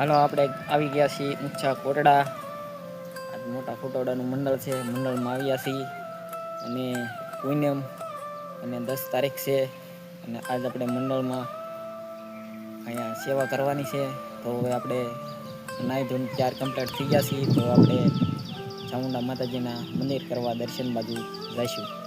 હાલો, આપણે આવી ગયા છીએ ઊંચા કોટડા. આ મોટા કોટોડાનું મંડળ છે. મંડળમાં આવ્યા છીએ અને પૂનમ અને દસ તારીખ છે અને આજ આપણે મંડળમાં અહીંયા સેવા કરવાની છે. તો હવે આપણે નાઈ ધોન ચાર કમ્પ્લીટ થઈ ગયા છીએ. તો આપણે ચામુંડા માતાજીના મંદિર કરવા દર્શન બાજુ જઈશું.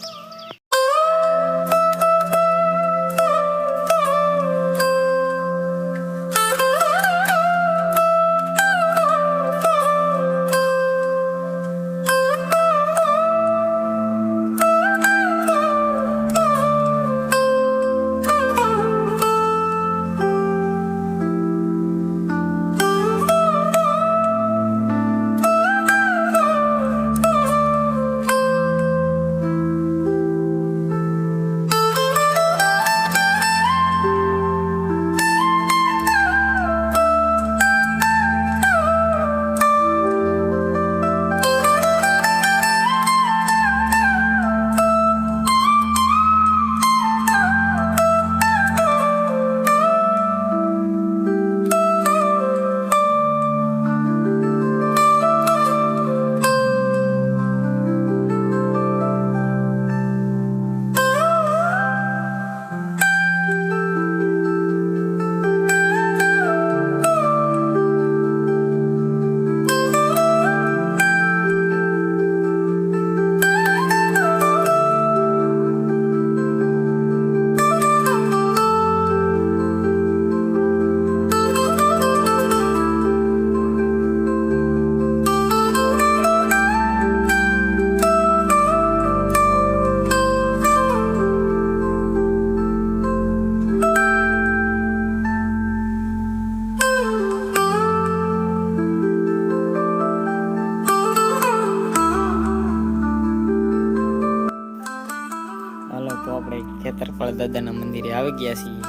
દાદાના મંદિરે આવી ગયા છીએ.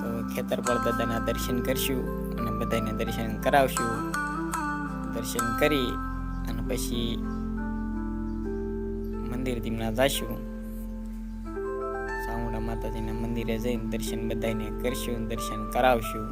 તો ખેતરપાળ દાદાના દર્શન કરશું અને બધાને દર્શન કરાવશું. દર્શન કરી અને પછી મંદિર તેમના જશું. સાવુંડા માતાજીના મંદિરે જઈને દર્શન બધાને કરશું દર્શન કરાવશું.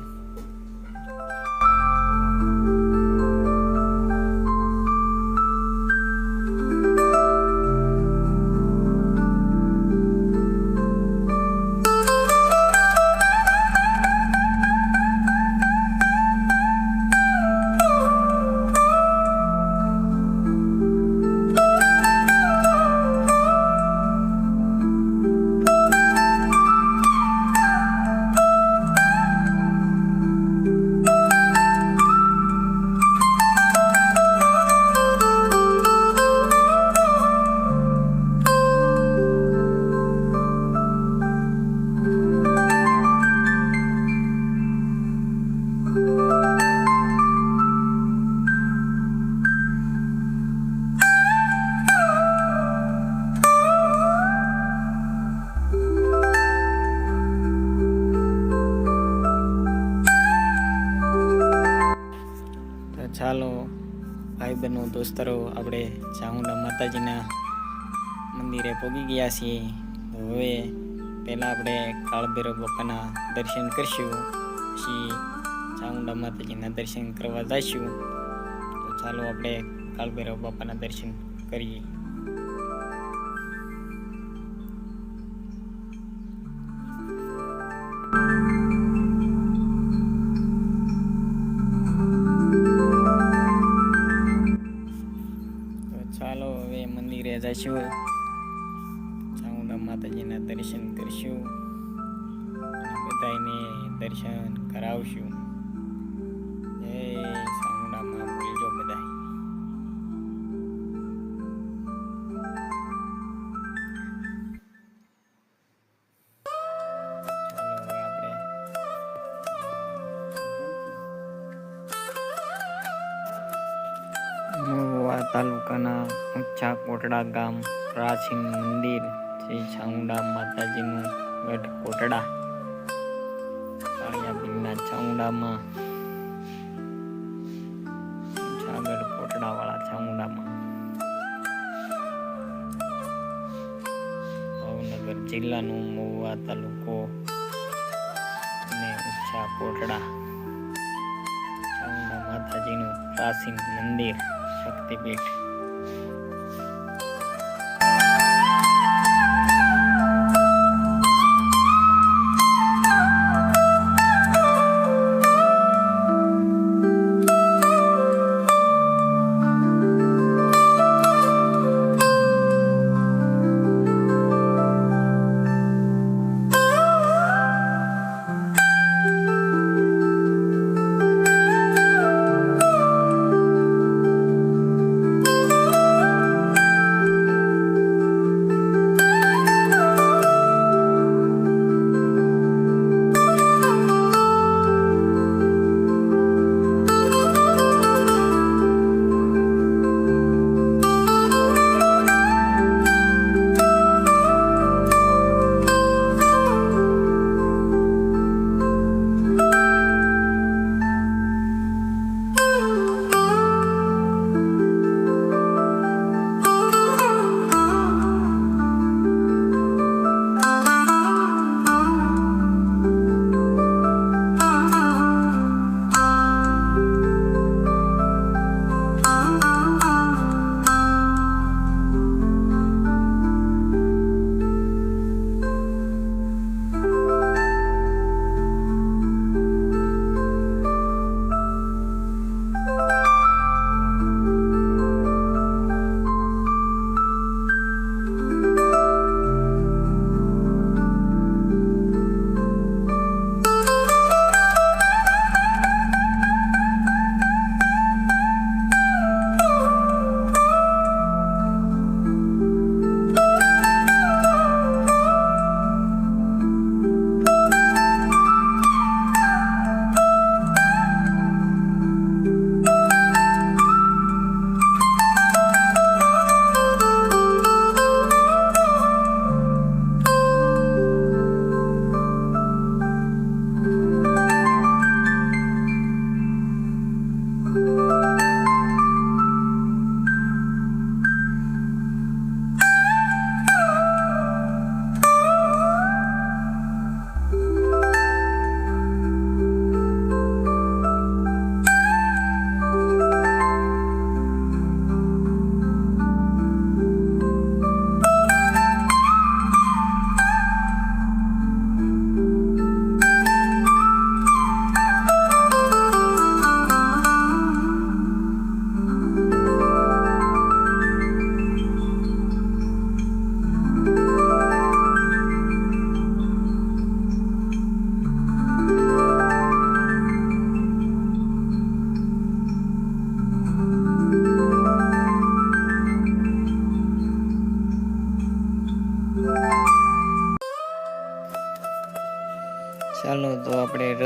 ચાલો ભાઈ બહેનો દોસ્તરો, આપણે ચામુંડા માતાજીના મંદિરે પહોંચી ગયા છીએ. તો હવે પહેલાં આપણે કાળભૈરવ બાપાના દર્શન કરીશું, પછી ચામુંડા માતાજીના દર્શન કરવા જઈશું. તો ચાલો આપણે કાળભૈરવ બાપાના દર્શન કરીએ. જઈશું ચામુંડા માતાજીના દર્શન કરીશું. બધાને દર્શન કરાવશું. તાલુકાના ઊંચા કોટડા ગામ, પ્રાચીન મંદિર, શ્રી ચામુંડા માતાજીનું ગઢ કોટડા. કાળિયા બીરના ચામુંડામાં, ઊંચા ગઢ કોટડાવાળા ચામુંડામાં. ભાવનગર જિલ્લાનું મહુવા તાલુકો અને ઊંચા કોટડા. માતાજીનું પ્રાચીન મંદિર, શક્તિપીઠ.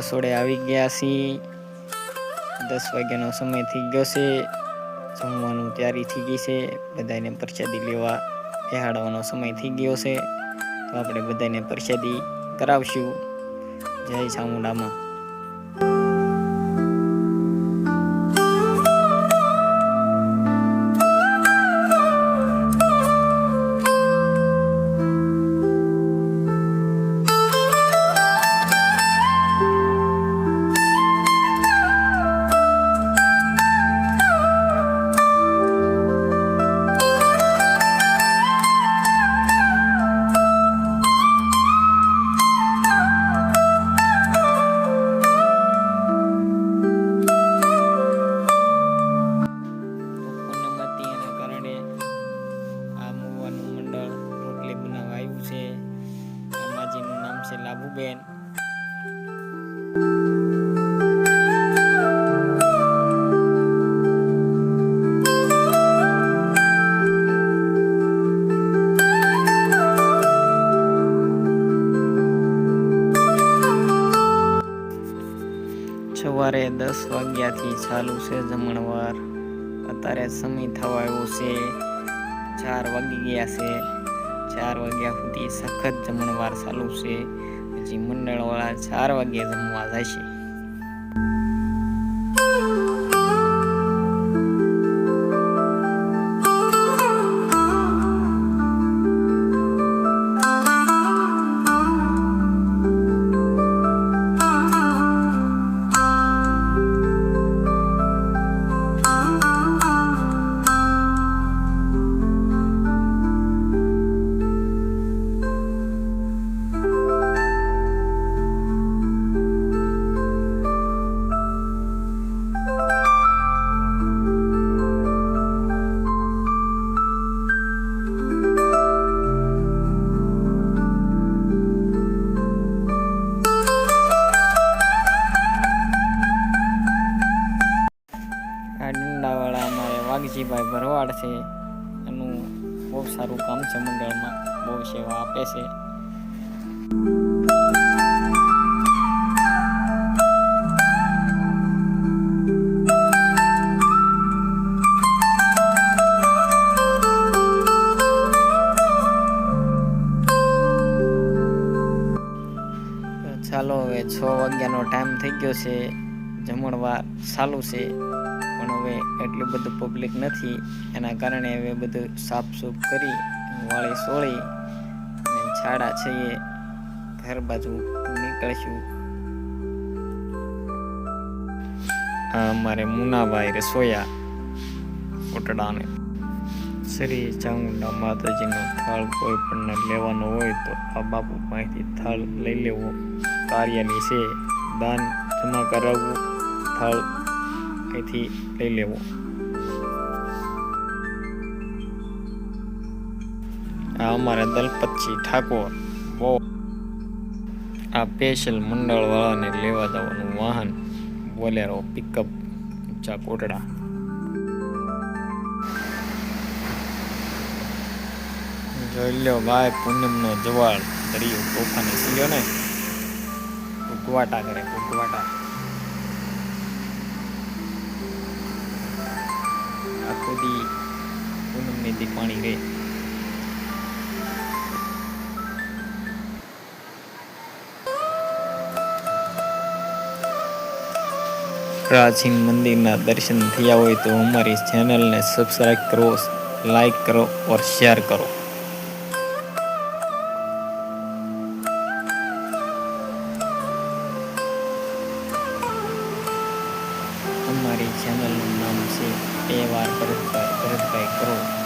રસોડે આવી ગયા છીએ. દસ વાગ્યાનો સમય થઈ ગયો છે. જમવાનું તૈયારી થઈ ગઈ છે. બધાને પ્રસાદી લેવા બેહાડવાનો સમય થઈ ગયો છે. તો આપણે બધાને પ્રસાદી કરાવશું. જય ચામુંડામાં. છે લાભુબેન સવારે દસ વાગ્યાથી ચાલુ છે જમણવાર. અત્યારે સમય થવા આવ્યો છે, ચાર વાગી ગયા છે. ચાર વાગ્યા સુધી સખત જમણવાર ચાલુ છે. હજી મંડળવાળા ચાર વાગ્યે જમવા જશે. ભરવાડ છે. એનું બહુ સારું કામ છે મંડળમાં. બહુ સેવા આપે છે. ચાલો હવે છ વાગ્યાનો ટાઈમ થઈ ગયો છે. જમણવાર ચાલુ છે. હવે એટલું બધું પબ્લિક નથી. એના કારણે હવે બધું સાફસૂફ કરી, વાળી સોળી, અને છાડા છે ઘર બાજુ નીકળશું. આ અમારે મુનાભાઈ રસોયા કોટડાને શ્રી ચામુંડા માતાજીનો થાળ કોઈ પણ લેવાનો હોય તો આ બાપુ પાસેથી થાળ લઈ લેવો. કાર્યની છે, દાન જમા કરાવવું, થાળ અહીંથી લઈ લેવો. આ અમારા દલપતજી ઠાકોર. બહુ આ સ્પેશિયલ મંડળવાળાને લેવા જવાનું વાહન. બોલેરો, પિકઅપ કોટડા. જોઈ લ્યો ભાઈ, પૂનમનો જવાળ. દરિયો તોફાને સીયો ને. ઉગવાટા કરે, ઉગવાટા. સુધી પૂનમને તે પાણી રહે પ્રાચીન મંદિરના દર્શન થયા હોય તો અમારી ચેનલને સબસ્ક્રાઈબ કરો લાઈક કરો ઓર શેર કરો. અમારી ચેનલનું નામ છે માટે વાર પરત કરો